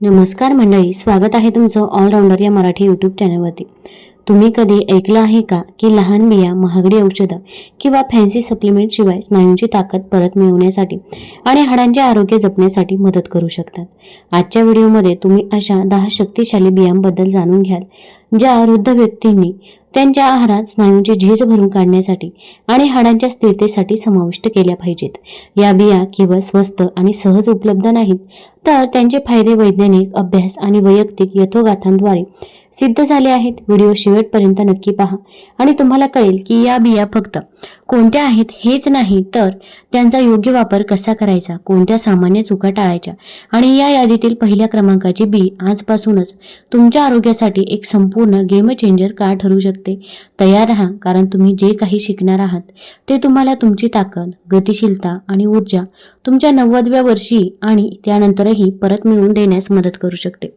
नमस्कार मंडळी स्वागत आहे तुमचं ऑलराऊंडर या मराठी यूट्यूब चॅनलवरती तुम्ही कधी ऐकलं आहे का की लहान बिया महागडी औषधं किंवा फॅन्सी सप्लिमेंट शिवाय स्नायूंची ताकद परत मिळवण्यासाठी आणि हाडांचे आरोग्य जपण्यासाठी मदत करू शकतात? आजच्या व्हिडिओमध्ये तुम्ही अशा दहा शक्तिशाली बियांबद्दल जाणून घ्याल ज्या वृद्ध व्यक्तींनी त्यांच्या आहारात स्नायूंची झीज भरून काढण्यासाठी आणि हाडांच्या स्थिरतेसाठी समाविष्ट केल्या पाहिजेत. या बिया केवळ स्वस्त आणि सहज उपलब्ध नाहीत तर त्यांचे फायदे वैज्ञानिक अभ्यास आणि वैयक्तिक यथोगाथांद्वारे सिद्ध झाले आहेत. व्हिडिओ शेवटपर्यंत नक्की पहा. आणि तुम्हाला कळेल की या बिया फक्त कोणत्या आहेत हेच नाही तर त्यांचा योग्य वापर कसा करायचा कोणत्या सामान्य चुका टाळायच्या आणि या यादीतील पहिल्या क्रमांकाची बी आजपासूनच तुमच्या आरोग्यासाठी एक संपूर्ण गेम चेंजर का ठरू शकते? तयार राहा कारण तुम्ही जे काही शिकणार आहात ते तुम्हाला तुमची ताकद गतिशीलता आणि ऊर्जा तुमच्या नव्वदव्या वर्षी आणि त्यानंतरही परत मिळवून देण्यास मदत करू शकते.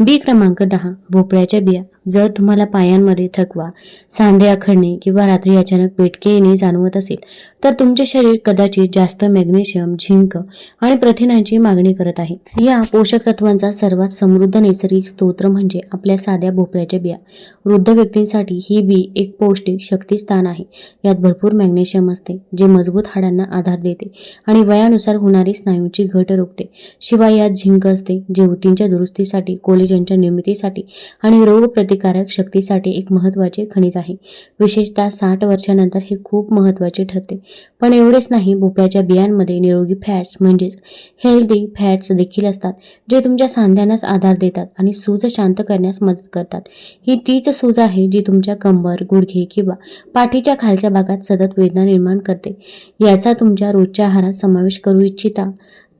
बी क्रमांक दहा भोपळ्याच्या बिया. जर तुम्हाला पायांमध्ये थकवा सांधे आखडणे किंवा रात्री अचानक पेटके येणे जाणवत असेल तर तुमचे शरीर कदाचित जास्त मॅग्नेशियम झिंक आणि प्रथिनांची मागणी करत आहे. या पोषक तत्वांचा सर्वात समृद्ध नैसर्गिक स्तोत्र म्हणजे आपल्या साध्या भोपळ्याच्या बिया. वृद्ध व्यक्तींसाठी ही बी एक पौष्टिक शक्तीस्थान आहे. यात भरपूर मॅग्नेशियम असते जे मजबूत हाडांना आधार देते आणि वयानुसार होणारी स्नायूची घट रोखते. शिवाय यात झिंक असते जे ऊतींच्या दुरुस्तीसाठी कोलेजनच्या निर्मितीसाठी आणि रोगप्रतिकारक शक्तीसाठी एक महत्त्वाचे खनिज आहे. विशेषतः साठ वर्षानंतर हे खूप महत्त्वाचे ठरते. पण एवढेच नाही भोपळ्याच्या बियांमध्ये निरोगी फॅट्स म्हणजेच हेल्दी फॅट्स देखील असतात जे तुमच्या सांध्यांनाच आधार देतात आणि सूज शांत करण्यास मदत करतात. ही तीच सूज आहे जी तुमच्या कंबर गुडघे किंवा पाठीच्या खालच्या भागात सतत वेदना निर्माण करते. याचा तुमच्या रोजच्या आहारात समावेश करू इच्छिता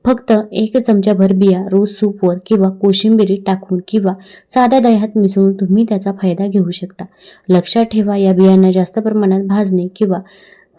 फक्त एक चमचाभर बिया रोज सूपवर किंवा कोशिंबिरीत टाकून किंवा साध्या दह्यात मिसळून तुम्ही त्याचा फायदा घेऊ शकता. लक्षात ठेवा या बियांना जास्त प्रमाणात भाजणे किंवा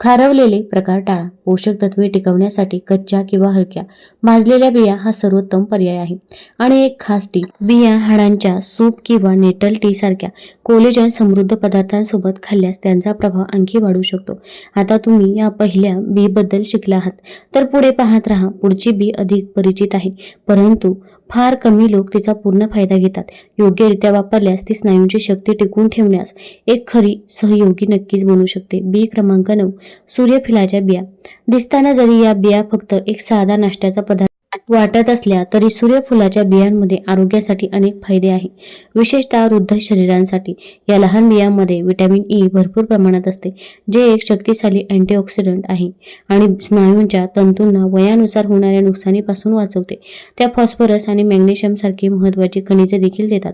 खारवलेले प्रकार टाळा. पोषक तत्वे टिकवण्यासाठी कच्च्या किंवा हलक्या. भाजलेल्या बिया हा सर्वोत्तम पर्याय आहे. आणि एक खास टी बिया हाडांच्या सूप किंवा नेटल टी सारख्या कोलेजन समृद्ध पदार्थांसोबत खाल्ल्यास त्यांचा प्रभाव आणखी वाढू शकतो. आता तुम्ही या पहिल्या बी बद्दल शिकला आहात. तर पुढे पाहत राहा. पुढची बी अधिक परिचित आहे. परंतु फार कमी लोक तिचा पूर्ण फायदा घेतात. योग्यरित्या वापरल्यास ती स्नायूंची शक्ती टिकवून ठेवण्यास एक खरी सहयोगी नक्कीच बनू शकते. बी क्रमांक नऊ. सूर्यफुलाच्या बिया. दिसताना जरी या बिया फक्त एक साधा नाश्त्याचा पदार्थ वाटत असल्या तरी सूर्यफुलाच्या बियांमध्ये आरोग्यासाठी अनेक फायदे आहे. विशेषतः वृद्ध शरीरांसाठी. या लहान बियांमध्ये विटॅमिन ई भरपूर प्रमाणात असते जे एक शक्तिशाली अँटीऑक्सिडंट आहे आणि स्नायूंच्या तंतूंना वयानुसार होणाऱ्या नुकसानीपासून वाचवते. त्या फॉस्फरस आणि मॅग्नेशियम सारखी महत्त्वाचे खनिजे देखील देतात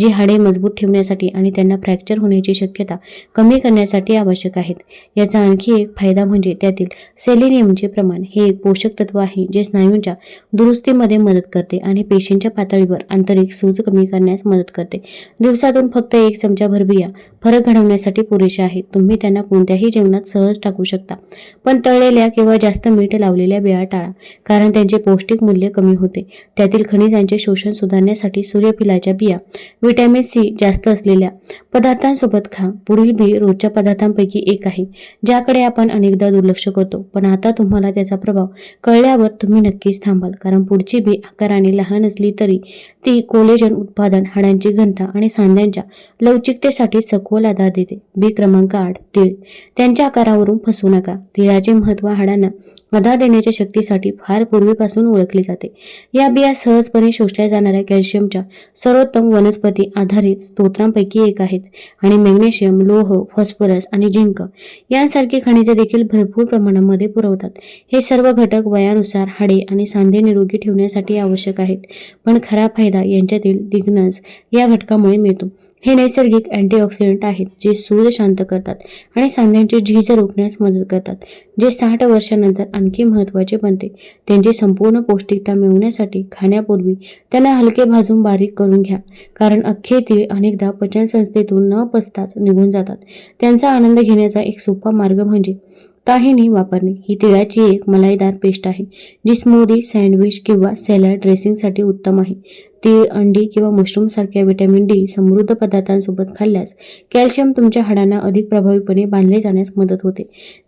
जी हाडे मजबूत ठेवण्यासाठी आणि त्यांना फ्रॅक्चर होण्याची शक्यता कमी करण्यासाठी आवश्यक आहेत. याचा आणखी एक फायदा म्हणजे त्यातील सेलेनियमचे प्रमाण हे एक पोषक तत्व आहे जे स्नायूंच्या दुरुस्तीमध्ये मदत करते आणि पेशींच्या पातळीवर आंतरिक सूज कमी करण्यास मदत करते. दिवसातून फक्त एक चमचाभर बिया फरक घडवण्यासाठी पुरेशा आहेत. तुम्ही त्यांना कोणत्याही जेवणात सहज टाकू शकता. पण तळलेल्या किंवा जास्त मीठ लावलेल्या बिया टाळा कारण त्यांचे पौष्टिक मूल्य कमी होते. त्यातील खनिजांचे शोषण सुधारण्यासाठी सूर्यफुलाच्या बिया व्हिटॅमिन सी जास्त असलेल्या पदार्थांसोबत खा. पुढील बी रोजच्या पदार्थांपैकी एक आहे ज्याकडे आपण अनेकदा दुर्लक्ष करतो. पण आता तुम्हाला त्याचा प्रभाव कळल्यावर तुम्ही नक्कीच थांबाल. कारण पुढची बी आकाराने लहान असली तरी ती कोलेजन उत्पादन हाडांची घनता आणि सांध्यांच्या लवचिकतेसाठी सखोल आधार देते. बी क्रमांक आठ तीळ. त्यांच्या आकारावरून फसू नका. तिळाचे महत्त्व हाडांना आधार देण्याच्या शक्तीसाठी फार पूर्वीपासून ओळखले जाते. या बिया सहजपणे शोषल्या जाणाऱ्या कॅल्शियमच्या सर्वोत्तम वनस्पती आधारित स्तोत्रांपैकी एक आहेत आणि मॅग्नेशियम लोह फॉस्फरस आणि झिंक यांसारखी खनिजे देखील भरपूर प्रमाणामध्ये पुरवतात. हे सर्व घटक वयानुसार हाडे आणि सांधे निरोगी ठेवण्यासाठी आवश्यक आहेत. पण खरा फायदा यांच्यातील लिग्नन्स या घटकामुळे मिळतो. हे नैसर्गिक अँटीऑक्सिडंट आहेत जे सूर्य शांत करतात आणि सांध्यांची झीज रोखण्यास मदत करतात जे साठ वर्षानंतर आणखी महत्त्वाचे बनते. त्यांची संपूर्ण पौष्टिकता मिळवण्यासाठी खाण्यापूर्वी त्यांना हलके भाजून बारीक करून घ्या कारण अख्खे तीळ अनेकदा पचनसंस्थेतून न पचताच निघून जातात. त्यांचा आनंद घेण्याचा एक सोपा मार्ग म्हणजे ताहिनी वापरणे. ही तिळाची एक मलाईदार पेस्ट आहे जी स्मूदी सँडविच किंवा सॅलड ड्रेसिंगसाठी उत्तम आहे. तीळ अंडी किंवा मशरूमसारख्या व्हिटॅमिन डी समृद्ध पदार्थांसोबत खाल्ल्यास कॅल्शियम तुमच्या हाडांना अधिक प्रभावीपणे बांधले जाण्यास मदत होते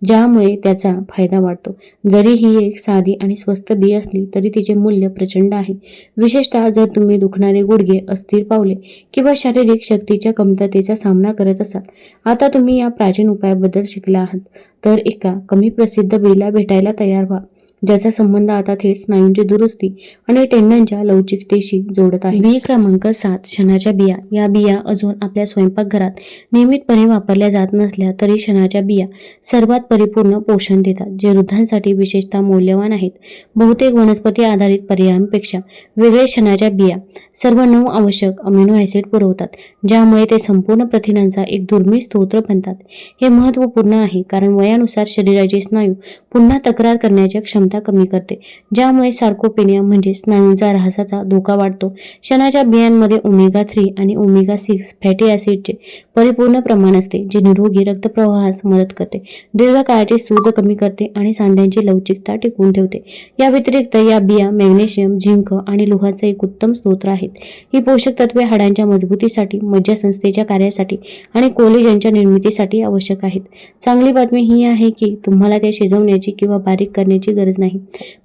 ज्यामुळे त्याचा फायदा वाढतो. जरी ही एक साधी आणि स्वस्त बी असली तरी तिचे मूल्य प्रचंड आहे. विशेषतः जर तुम्ही दुखणारे गुडघे अस्थिर पावले किंवा शारीरिक शक्तीच्या कमतरतेचा सामना करत असाल आता तुम्ही या प्राचीन उपायाबद्दल शिकला आहात. तर एका कमी प्रसिद्ध बीला भेटायला तयार व्हा. ज्याचा संबंध आता थेट स्नायूंची दुरुस्ती आणि टेंडनच्या लवचिकतेशी जोडत आहे. बी क्रमांक सात शनाच्या बिया. या बिया अजून आपल्या स्वयंपाकघरात नियमितपणे वापरल्या जात नसल्या तरी शनाच्या बिया सर्वात परिपूर्ण पोषण देतात जे वृद्धांसाठी विशेषतः मौल्यवान आहेत. बहुतेक वनस्पती आधारित पर्यायांपेक्षा वेगळे शनाच्या बिया सर्व नऊ आवश्यक अमिनो ॲसिड पुरवतात ज्यामुळे ते संपूर्ण प्रथिनांचा एक दुर्मिळ स्तोत्र बनतात. हे महत्त्वपूर्ण आहे कारण वयानुसार शरीराचे स्नायू पुन्हा तक्रार करण्याच्या क्षमता कमी करते. ज्यामुळे सार्कोपेनिया म्हणजे स्नायूंचा ऱ्हासाचा धोका वाढतो. शनाच्या बियांमध्ये ओमेगा थ्री आणि ओमेगा सिक्स फॅटी ॲसिडचे परिपूर्ण प्रमाण असते जे निरोगी रक्तप्रवाहास मदत करते. दीर्घकाळाचे सूज कमी करते आणि सांध्यांची लवचिकता टिकवून ठेवते. या व्यतिरिक्त या बिया मॅग्नेशियम झिंक आणि लोहाचा एक उत्तम स्रोत आहेत. ही पोषक तत्वे हाडांच्या मजबूतीसाठी मज्जासंस्थेच्या कार्यासाठी आणि कोलेजनच्या निर्मितीसाठी आवश्यक आहेत. चांगली बातमी ही आहे की तुम्हाला त्या शिजवण्याची किंवा बारीक करण्याची गरज नाही.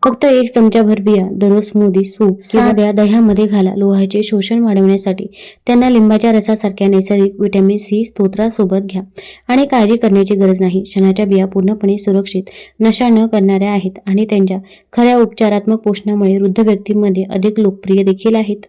फक्त एक चमचाभर बिया दररोज स्मूदी सूप साध्या दह्यामध्ये घाला. लोहाचे शोषण वाढवण्यासाठी त्यांना लिंबाच्या रसासारख्या नैसर्गिक विटॅमिन सी स्तोत्रासोबत घ्या. आणि काळजी करण्याची गरज नाही. शनाच्या बिया पूर्णपणे सुरक्षित नशा न करणाऱ्या आहेत आणि त्यांच्या खऱ्या उपचारात्मक पोषणामुळे वृद्ध व्यक्तींमध्ये अधिक लोकप्रिय देखील आहेत.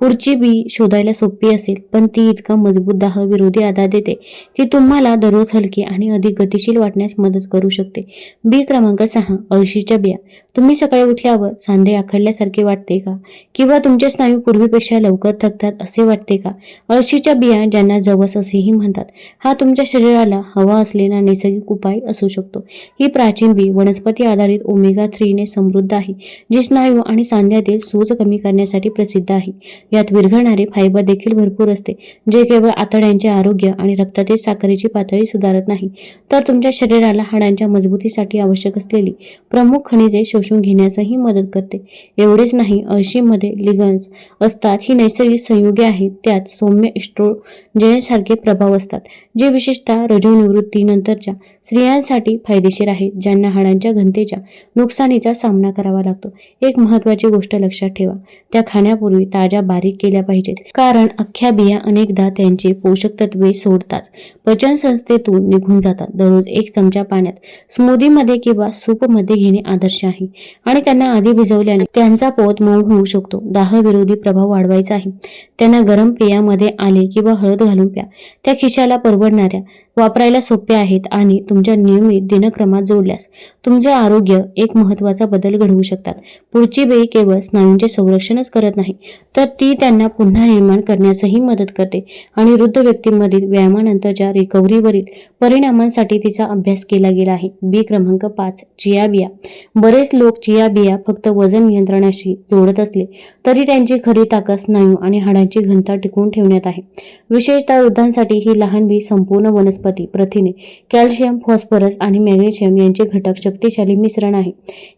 पुढची बी शोधायला सोपी असेल पण ती इतका मजबूत दाह विरोधी आधार देते की तुम्हाला दररोज हलकी आणि अधिक गतिशील वाटण्यास मदत करू शकते. बी क्रमांक सहा अळशीच्या बिया. तुम्ही सकाळी उठल्यावर सांधे आखडल्यासारखे वाटते का? किंवा तुमचे स्नायू पूर्वीपेक्षा लवकर थकतात असे वाटते का? अळशीच्या बिया ज्यांना जवस असेही म्हणतात हा तुमच्या शरीराला हवा असलेला नैसर्गिक उपाय असू शकतो. ही प्राचीन बी वनस्पती आधारित ओमेगा थ्रीने समृद्ध आहे जी स्नायू आणि सांध्यातील सूज कमी करण्यासाठी प्रसिद्ध आहे. यात विरघळणारे फायबर देखील भरपूर असते जे केवळ आतड्यांचे आरोग्य आणि रक्तातील साखरेची पातळी सुधारत नाही. तर तुमच्या शरीराला हाडांच्या मजबूतीसाठी आवश्यक असलेली प्रमुख खनिजे शोषून घेण्यासही मदत करते. एवढेच नाही अळशीमध्ये लिगन्स असतात ही नैसर्गिक संयुगे आहेत त्यात सौम्य इस्ट्रोजेनसारखे प्रभाव असतात. जे विशेषतः रजोनिवृत्तीनंतरच्या स्त्रियांसाठी फायदेशीर आहेत ज्यांना हाडांच्या घनतेच्या नुकसानीचा सामना करावा लागतो. एक महत्त्वाची गोष्ट लक्षात ठेवा त्या खाण्यापूर्वी ताज्या बारीक केल्या पाहिजेत. कारण अख्ख्या बिया अनेकदा त्यांचे पोषक तत्वे सोडताच पचन संस्थेतून निघून जातात. दररोज एक चमचा पाण्यात स्मूदीमध्ये किंवा सूपमध्ये घेणे आदर्श आहे आणि त्यांना आधी भिजवल्याने त्यांचा पोत मऊ होऊ शकतो. दाहविरोधी प्रभाव वाढवायचा आहे. त्यांना गरम पेयामध्ये आले किंवा हळद घालून प्या. त्या खिशाला परवडणाऱ्या वापरायला सोप्या आहेत आणि तुमच्या नियमित दिनक्रमात जोडल्यास तुमचे आरोग्य एक महत्त्वाचा बदल घडवू शकतात. पुढची वेळी केवळ स्नायूंचे संरक्षणच करत नाही तर ती त्यांना पुन्हा निर्माण करण्यासही मदत करते आणि वृद्ध व्यक्तींमधील व्यायामानंतरच्या रिकव्हरीवरील परिणामांसाठी तिचा अभ्यास केला गेला आहे. बी क्रमांक पाच चिया बिया. बरेच लोक चिया बिया फक्त वजन नियंत्रणाशी जोडत असले तरी त्यांची खरी ताकद स्नायू आणि हाडांची घनता टिकवून ठेवण्यात आहे. विशेषतः वृद्धांसाठी ही लहान बी संपूर्ण वनस्पती प्रथिने कॅल्शियम फॉस्फरस आणि मॅग्नेशियम यांचे घटक शक्तिशाली मिश्रण आहे.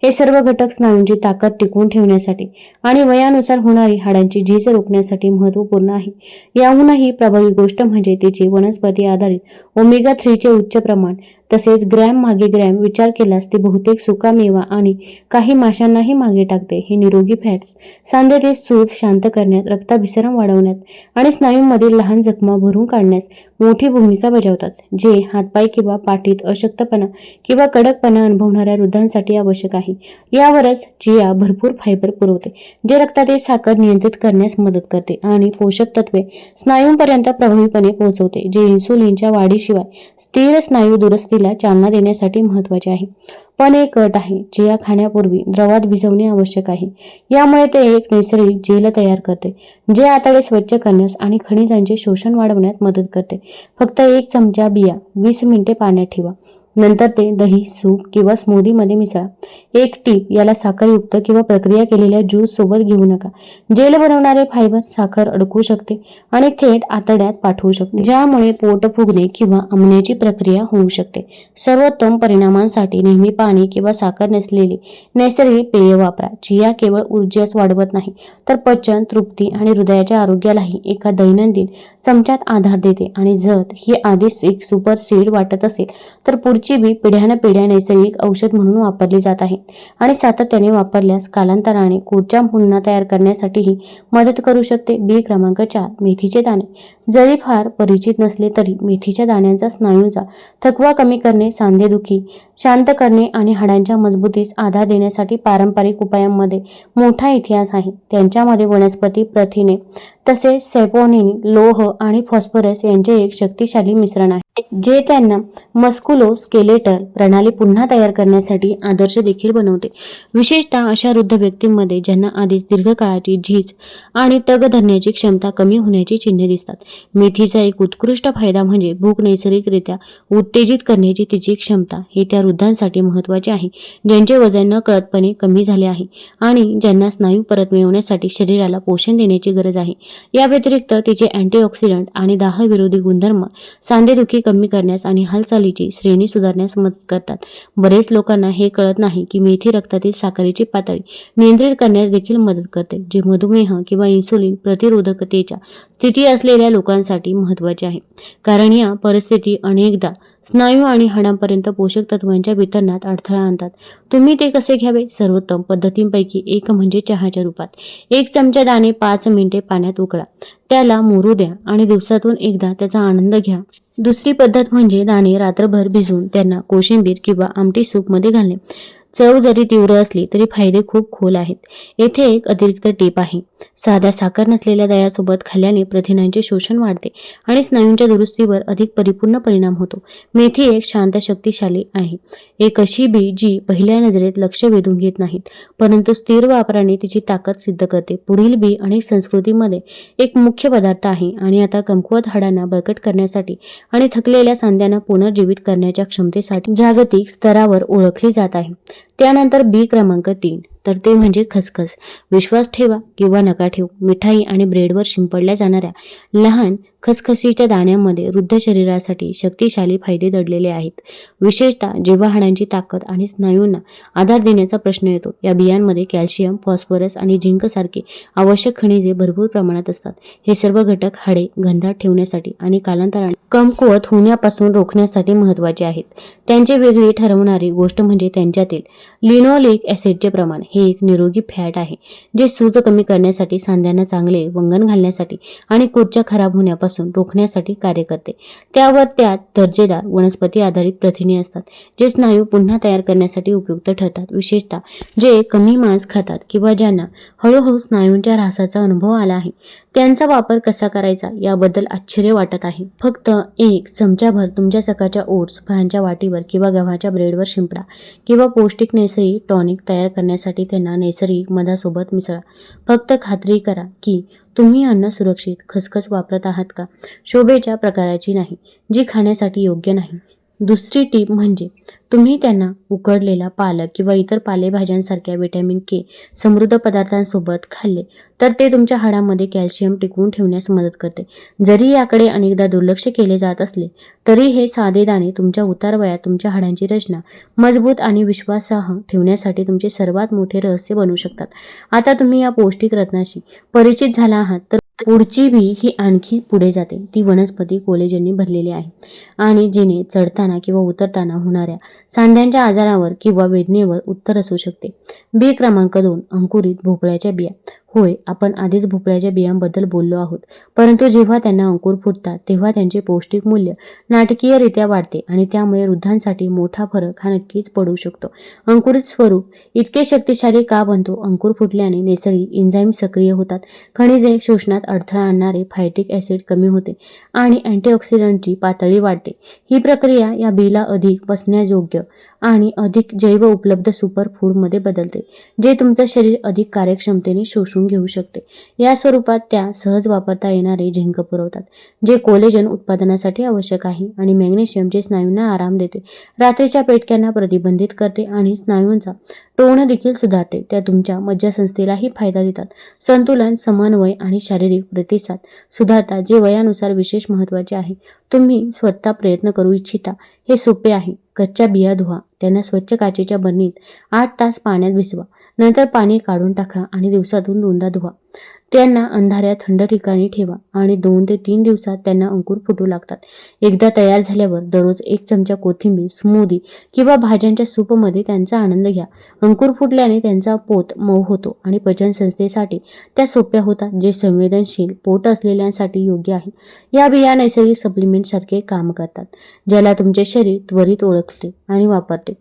हे सर्व घटक स्नायूंची ताकद टिकवून ठेवण्यासाठी आणि वयानुसार होणारी हाडांची झीज रोखण्यासाठी महत्त्वपूर्ण आहे. याहूनही प्रभावी गोष्ट म्हणजे तिचे वनस्पती आधारित ओमेगा थ्रीचे उच्च प्रमाण तसेच ग्रॅम मागे ग्रॅम विचार केल्यास ते बहुतेक सुकामेवा आणि काही माशांनाही मागे टाकते. हे निरोगी फॅट्स सांधेचे सूज शांत करण्यात रक्ताभिसरण वाढवण्यात आणि स्नायूंमधील लहान जखमा भरून काढण्यास मोठी भूमिका बजावतात जे हातपाय किंवा पाठीत अशक्तपणा किंवा कडकपणा अनुभवणाऱ्या वृद्धांसाठी आवश्यक आहे. यावरच चिया भरपूर फायबर पुरवते जे रक्तातील साखर नियंत्रित करण्यास मदत करते आणि पोषक तत्वे स्नायूंपर्यंत प्रभावीपणे पोहोचवते जे इन्सुलिनच्या वाढीशिवाय स्थिर स्नायू दुरुस्ती दुरुस्तीला चालना देण्यासाठी महत्त्वाचे आहे. पण एक अट आहे चिया खाण्यापूर्वी द्रवात भिजवणे आवश्यक आहे. यामुळे ते एक नैसर्गिक जेल तयार करते जे आतडे स्वच्छ करण्यास आणि खनिजांचे शोषण वाढवण्यात मदत करते. फक्त एक चमचा बिया वीस मिनिटे पाण्यात ठेवा. नंतर ते दही सूप किंवा स्मूदीमध्ये मिसळा. एक टीप याला साखरयुक्त किंवा प्रक्रिया केलेल्या ज्यूस सोबत घेऊ नका. जेल बनवणारे फायबर साखर अडकू शकते आणि थेट आतड्यात पाठवू शकते. ज्यामुळे पोट फुगणे किंवा आमण्याची प्रक्रिया होऊ शकते. सर्वोत्तम परिणामांसाठी नेहमी पाणी किंवा साखर नसलेली नैसर्गिक पेय वापरा चिया केवळ ऊर्जाच वाढवत नाही तर पचन तृप्ती आणि हृदयाच्या आरोग्यालाही एका दैनंदिन चमच्यात आधार देते. आणि जर ही आधीच एक सुपर सीड वाटत असेल तर पुढची बी पिढ्यानपिढ्या नैसर्गिक औषध म्हणून वापरली जात आहे आणि सातत्याने वापरल्यास कालांतराने कोरच्या पुन्हा तयार करण्यासाठीही मदत करू शकते. बी क्रमांक चार मेथीचे दाणे. जरी फार परिचित नसले तरी मेथीच्या दाण्यांचा स्नायूंचा थकवा कमी करणे सांधेदुखी शांत करणे आणि हाडांच्या मजबूतीस आधार देण्यासाठी पारंपरिक उपायांमध्ये मोठा इतिहास आहे. त्यांच्यामध्ये वनस्पती प्रथिने तसेच सेपोनिन लोह आणि फॉस्फरस यांचे एक शक्तिशाली मिश्रण आहे. जे त्यांना मस्कुलो स्केलेटल प्रणाली पुन्हा तयार करण्यासाठी आदर्श देखील बनवते. विशेषतः अशा वृद्ध व्यक्तींमध्ये ज्यांना आधीच दीर्घकाळाची झीज आणि तग धरण्याची क्षमता कमी होण्याची चिन्हे दिसतात. मेथीचा एक उत्कृष्ट फायदा म्हणजे भूक नैसर्गिकरित्या उत्तेजित करण्याची तिची क्षमता हे त्या वृद्धांसाठी महत्त्वाचे आहे ज्यांचे वजन न कळतपणे कमी झाले आहे आणि ज्यांना स्नायू परत मिळवण्यासाठी शरीराला पोषण देण्याची गरज आहे. या व्यतिरिक्त तिचे अँटीऑक्सिडंट आणि दाहविरोधी गुणधर्म सांधेदुखी कमी करण्यास आणि हालचालीची श्रेणी सुधारण्यास मदत करतात. बरेच लोकांना हे कळत नाही की मेथी रक्तातील साखरेची पातळी नियंत्रित करण्यास देखील मदत करते जे मधुमेह किंवा इन्सुलिन प्रतिरोधकतेच्या स्थिती असलेल्या लोकांसाठी महत्त्वाचे आहे. कारण या परिस्थिती अनेकदा स्नायू आणि हाडांपर्यंत पोषक तत्वांच्या वितरणात अडथळा आणतात. तुम्ही ते कसे घ्यावे? सर्वोत्तम पद्धतींपैकी एक म्हणजे चहाच्या रूपात. एक चमचा दाणे पाच मिनिटे पाण्यात उकळा. त्याला मोरू द्या आणि दिवसातून एकदा त्याचा आनंद घ्या. दुसरी पद्धत म्हणजे दाणे रात्रभर भिजवून त्यांना कोशिंबीर किंवा आमटी सूपमध्ये घालणे. चव जरी तीव्र असली तरी फायदे खूप खोल आहेत. येथे एक अतिरिक्त टीप आहे. साध्या साखर नसलेल्या दह्यासोबत खाल्ल्याने प्रथिनांचे शोषण वाढते आणि स्नायूंच्या दुरुस्तीवर अधिक परिपूर्ण परिणाम होतो. मेथी एक शांत शक्तिशाली आहे. एक अशी बी जी पहिल्या नजरेत लक्ष वेधून घेत नाहीत परंतु स्थिर वापराने तिची ताकद सिद्ध करते. पुढील बी अनेक संस्कृतीमध्ये एक मुख्य पदार्थ आहे आणि आता कमकुवत हाडांना बळकट करण्यासाठी आणि थकलेल्या सांध्यांना पुनर्जीवित करण्याच्या क्षमतेसाठी जागतिक स्तरावर ओळखली जात आहे. त्यानंतर बी क्रमांक तीन. तर ते म्हणजे खसखस. विश्वास ठेवा किंवा नका ठेवू. मिठाई आणि ब्रेडवर शिंपडल्या जाणाऱ्या लहान खसखसीच्या दाण्यांमध्ये वृद्ध शरीरासाठी शक्तिशाली फायदे दडलेले आहेत. विशेषतः जेव्हा हाडांची ताकद आणि स्नायूंना आधार देण्याचा प्रश्न येतो. या बियांमध्ये कॅल्शियम फॉस्फरस आणि झिंक सारखे आवश्यक खनिजे भरपूर प्रमाणात असतात. हे सर्व घटक हाडे गंधात ठेवण्यासाठी आणि कालांतराने कमकुवत होण्यापासून रोखण्यासाठी महत्त्वाचे आहेत. त्यांचे वेगळी ठरवणारी गोष्ट म्हणजे त्यांच्यातील लिनोलिक ॲसिडचे प्रमाण. हे एक निरोगी फॅट आहे जे सूज कमी करण्यासाठी सांध्यांना चांगले वंगण घालण्यासाठी आणि कुर्च्या खराब होण्यापासून रोखण्यासाठी कार्य करते. त्यावर त्यात दर्जेदार वनस्पती आधारित प्रथिने असतात जे स्नायू पुन्हा तयार करण्यासाठी उपयुक्त ठरतात. विशेषतः जे कमी मांस खातात किंवा ज्यांना हळूहळू स्नायूंच्या ऱ्हासाचा अनुभव आला आहे त्यांचा वापर कसा करायचा याबद्दल आश्चर्य वाटत आहे. फक्त एक चमचाभर तुमच्या सकाळच्या ओट्स फळांच्या वाटीवर किंवा गव्हाच्या ब्रेडवर शिंपडा किंवा पौष्टिक नैसर्गिक टॉनिक तयार करण्यासाठी त्यांना नैसर्गिक मधासोबत मिसळा. फक्त खात्री करा की तुम्ही अन्न सुरक्षित खसखस वापरत आहात का? शोभेच्या प्रकाराची नाही जी खाण्यासाठी योग्य नाही. दुसरी टीप म्हणजे तुम्ही त्यांना उकडलेला पालक किंवा इतर पालेभाज्यांसारख्या व्हिटॅमिन के समृद्ध पदार्थांसोबत खाल्ले तर ते तुमच्या हाडामध्ये कॅल्शियम टिकवून ठेवण्यास मदत करते. जरी याकडे अनेकदा दुर्लक्ष केले जात असले तरी हे साधे दाणे तुमच्या उतारवयात तुमच्या हाडांची रचना मजबूत आणि विश्वासाह ठेवण्यासाठी तुमचे सर्वात मोठे रहस्य बनू शकतात. आता तुम्ही या पौष्टिक रत्नाशी परिचित झाला आहात तर पुढची बी ही आणखी पुढे जाते. ती वनस्पती कोलेजनने भरलेली आहे. आणि जिने चढताना किंवा उतरताना होणाऱ्या सांध्यांच्या आजारावर किंवा वेदनेवर उत्तर असू शकते. बी क्रमांक दोन अंकुरित भोपळ्याच्या बिया. होय आपण आधीच भोपळ्याच्या बियांबद्दल बोललो आहोत. परंतु जेव्हा त्यांना अंकुर फुटतात तेव्हा त्यांचे पौष्टिक मूल्य नाटकीयरित्या वाढते आणि त्यामुळे वृद्धांसाठी मोठा फरक हा नक्कीच पडू शकतो. अंकुरित स्वरूप इतके शक्तिशाली का बनतो? अंकुर फुटल्याने नैसर्गिक एन्झाईम सक्रिय होतात. खनिजे शोषणात अडथळा आणणारे फायटिक ॲसिड कमी होते आणि अँटीऑक्सिडंटची पातळी वाढते. ही प्रक्रिया या बीला अधिक पसण्यायोग्य आणि अधिक जैव उपलब्ध सुपर फूडमध्ये बदलते जे तुमचं शरीर अधिक कार्यक्षमतेने शोषून शोषून घेऊ शकते. या स्वरूपात त्या सहज वापरता येणारे झिंक पुरवतात जे कोलेजन उत्पादनासाठी आवश्यक आहे आणि मॅग्नेशियम जे स्नायूंना आराम देते. रात्रीच्या पेटक्यांना प्रतिबंधित करते आणि स्नायूंचा टोन देखील सुधारते. त्या तुमच्या मज्जासंस्थेलाही फायदा देतात. संतुलन समन्वय आणि शारीरिक प्रतिसाद सुधारता जे वयानुसार विशेष महत्त्वाचे आहे. तुम्ही स्वतः प्रयत्न करू इच्छिता. हे सोपे आहे. कच्च्या बिया धुवा. त्यांना स्वच्छ काचेच्या बरणीत आठ तास पाण्यात भिजवा. नंतर पाणी काढून टाका आणि दिवसातून दोनदा धुवा. त्यांना अंधाऱ्या थंड ठिकाणी ठेवा आणि दोन ते तीन दिवसात त्यांना अंकुर फुटू लागतात. एकदा तयार झाल्यावर दररोज एक चमचा कोथिंबीर स्मूदी किंवा भाज्यांच्या सूपमध्ये त्यांचा आनंद घ्या. अंकुर फुटल्याने त्यांचा पोत मऊ होतो आणि पचन संस्थेसाठी त्या सोप्या होतात जे संवेदनशील पोट असलेल्यांसाठी योग्य आहे. या बिया नैसर्गिक सप्लिमेंटसारखे काम करतात ज्याला तुमचे शरीर त्वरित ओळखते आणि वापरते.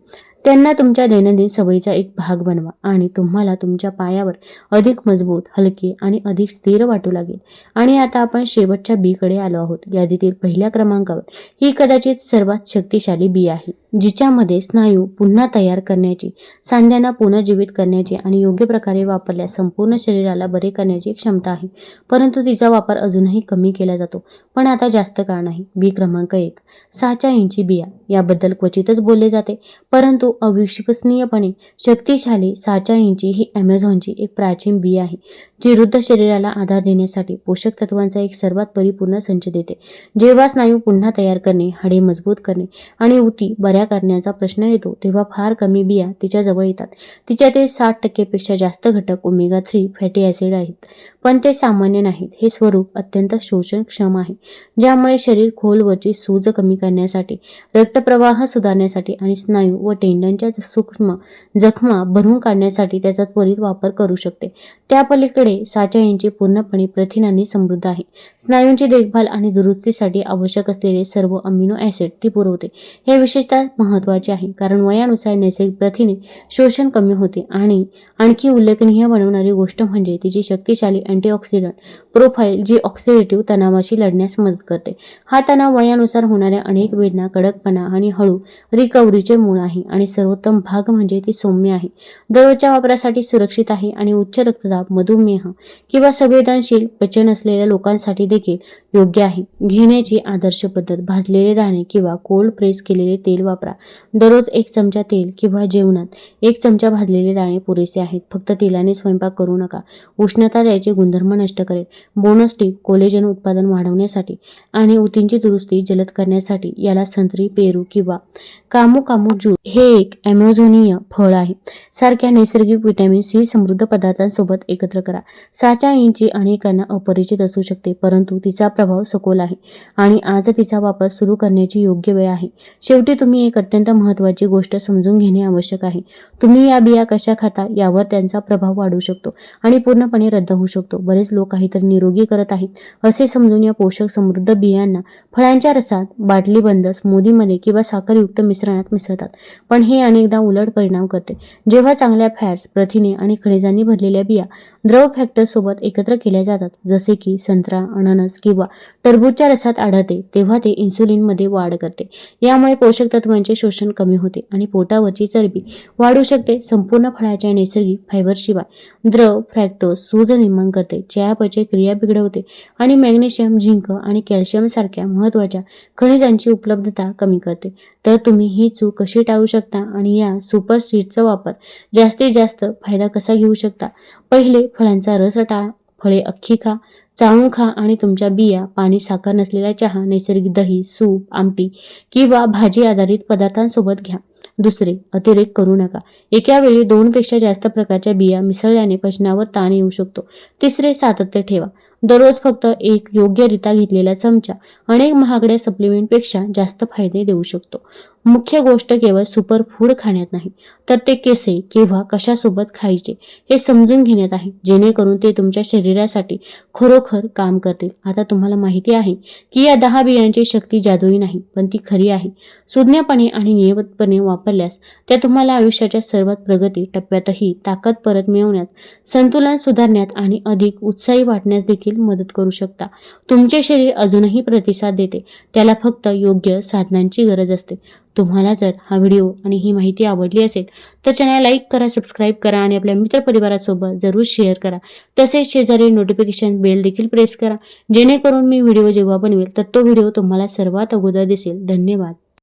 त्यांना तुमच्या दैनंदिन सवयीचा एक भाग बनवा आणि तुम्हाला तुमच्या पायावर अधिक मजबूत हलके आणि अधिक स्थिर वाटू लागेल. आणि आता आपण शेवटच्या बीकडे आलो आहोत. यादीतील पहिल्या क्रमांकावर ही कदाचित सर्वात शक्तिशाली बी आहे. जिच्यामध्ये स्नायू पुन्हा तयार करण्याची सांध्यांना पुनर्जीवित करण्याची आणि योग्य प्रकारे वापरल्यास संपूर्ण शरीराला बरे करण्याची क्षमता आहे. परंतु तिचा वापर अजूनही कमी केला जातो. पण आता जास्त काळ नाही. बी क्रमांक एक. सहाच्या इंची बिया याबद्दल क्वचितच बोलले जाते. परंतु अविश्वसनीयपणे शक्तिशाली सहाच्या इंची ही ॲमेझॉनची एक प्राचीन बी आहे जी वृद्ध शरीराला आधार देण्यासाठी पोषक तत्वांचा एक सर्वात परिपूर्ण संच देते. जेव्हा स्नायू पुन्हा तयार करणे हाडे मजबूत करणे आणि उती बऱ्या करण्याचा प्रश्न येतो तेव्हा फार कमी बिया तिच्याजवळ येतात. तिच्या ते साठ टक्केपेक्षा जास्त घटक ओमेगा थ्री फॅटी ॲसिड आहेत. पण ते सामान्य नाहीत. हे स्वरूप अत्यंत शोषणक्षम आहे. ज्यामुळे शरीर खोलवरची सूज कमी करण्यासाठी रक्तप्रवाह सुधारण्यासाठी आणि स्नायू व टेंडनच्या सूक्ष्म जखमा भरून काढण्यासाठी त्याचा त्वरित वापर करू शकते. त्या पलीकडे साचा यांची पूर्णपणे प्रथिनांनी समृद्ध आहे. स्नायूंची देखभाल आणि दुरुस्तीसाठी आवश्यक असलेले सर्व अमिनो ॲसिड ती पुरवते. हे विशेषतः महत्त्वाचे आहे. कारण वयानुसार नैसर्गिक प्रथिने शोषण कमी होते आणि आणखी उल्लेखनीय बनवणारी गोष्ट म्हणजे तिची शक्तिशाली अँटीऑक्सिडंट प्रोफाईल जी ऑक्सिडेटिव्ह तणावाशी लढण्यास मदत करते. हा तणाव वयानुसार होणाऱ्या अनेक वेदना कडकपणा आणि हळू रिकव्हरीचे मूळ आहे आणि सर्वोत्तम भाग म्हणजे ती सौम्य आहे. दररोजच्या वापरासाठी सुरक्षित आहे आणि उच्च रक्तदाब मधुमेह किंवा संवेदनशील पचन असलेल्या लोकांसाठी देखील योग्य आहे. घेण्याची आदर्श पद्धत भाजलेले दाणे किंवा कोल्ड प्रेस केलेले तेल वापर दररोज एक चमचा तेल किंवा जेवणात एक चमचा भाजलेले दाणे पुरेसे आहेत. फक्त तेलाने स्वयंपाक करू नका. उष्णता त्याचे गुणधर्म नष्ट करेल. बोनस टीप कोलेजन उत्पादन वाढवण्यासाठी आणि ऊतींची दुरुस्ती जलद करण्यासाठी याला संत्री पेरू किंवा कामू कामू ज्यूस हे एक ॲमेझोनिय फळ आहे. सारख्या नैसर्गिक विटॅमिन सी समृद्ध पदार्थांसोबत एकत्र करा. साचा इंची अनेकांना अपरिचित असू शकते परंतु तिचा प्रभाव सखोल आहे आणि आज तिचा वापर सुरू करण्याची योग्य वेळ आहे. शेवटी तुम्ही एक अत्यंत महत्त्वाची गोष्ट समजून घेणे आवश्यक आहे. तुम्ही या बिया कशा खाता यावर त्यांचा प्रभाव वाढू शकतो आणि पूर्णपणे रद्द होऊ शकतो. बरेच लोक काहीतरी निरोगी करत आहेत. असे समजून या पोषक समृद्ध बियांना फळांच्या रसात बाटली बंद स्मूदीमध्ये किंवा साखरयुक्त मिश्रणात मिसळतात. पण हे अनेकदा उलट परिणाम करते. जेव्हा चांगल्या फॅट्स प्रथिने आणि खनिजांनी भरलेल्या बिया द्रव फॅक्टर्स सोबत एकत्र केल्या जातात जसे की संत्रा अननस किंवा टरबूजच्या रसात आढळते तेव्हा ते इन्सुलिनमध्ये वाढ करते. यामुळे पोषक तत्व तत्वांचे शोषण कमी होते आणि पोटावरची चरबी वाढू शकते. संपूर्ण फळाच्या नैसर्गिक फायबरशिवाय द्रव फ्रॅक्टोज सूज निर्माण करते चयापचय क्रिया बिघडवते आणि मॅग्नेशियम झिंक आणि कॅल्शियम सारख्या महत्त्वाच्या खनिजांची उपलब्धता कमी करते. तर तुम्ही ही चूक कशी टाळू शकता आणि या सुपर सीडचा वापर जास्तीत जास्त फायदा कसा घेऊ शकता? पहिले फळांचा रस टाळा. फळे अख्खी खा. चाळून खा आणि तुमच्या बिया पाणी साखर नसलेला चहा नैसर्गिक दही सूप आमटी किंवा भाजी आधारित पदार्थांसोबत घ्या. दुसरे अतिरेक करू नका. एका वेळी दोनपेक्षा जास्त प्रकारच्या बिया मिसळल्याने पचनावर ताण येऊ शकतो. तिसरे सातत्य ठेवा. दररोज फक्त एक योग्यरित्या घेतलेला चमचा अनेक महागड्या सप्लिमेंटपेक्षा जास्त फायदे देऊ शकतो. मुख्य गोष्ट केवळ सुपर फूड खाण्यात नाही तर ते केसे किंवा कशासोबत खायचे हे समजून घेण्यात आहे जेणेकरून ते तुमच्या शरीरासाठी खरोखर काम करतील. आता तुम्हाला माहिती आहे की या दहा बियांची शक्ती जादुई नाही पण ती खरी आहे. सुज्ञपणे आणि नियमितपणे वापरल्यास त्या तुम्हाला आयुष्याच्या सर्वात प्रगती टप्प्यातही ताकद परत मिळवण्यात संतुलन सुधारण्यात आणि अधिक उत्साही वाटण्यास देखील मदत करू शकता. तुमचे शरीर अजूनही प्रतिसाद देते. त्याला फक्त योग्य साधनांची गरज असते. तुम्हाला जर हा व्हिडिओ आणि ही माहिती आवडली असेल तर चॅनल लाईक करा सबस्क्राईब करा आणि आपल्या मित्रपरिवारासोबत जरूर शेअर करा. तसेच शेजारी नोटिफिकेशन बेल देखील प्रेस करा. जेणेकरून मी व्हिडिओ जेव्हा बनवेल तर तो व्हिडिओ तुम्हाला सर्वात अगोदर दिसेल. धन्यवाद.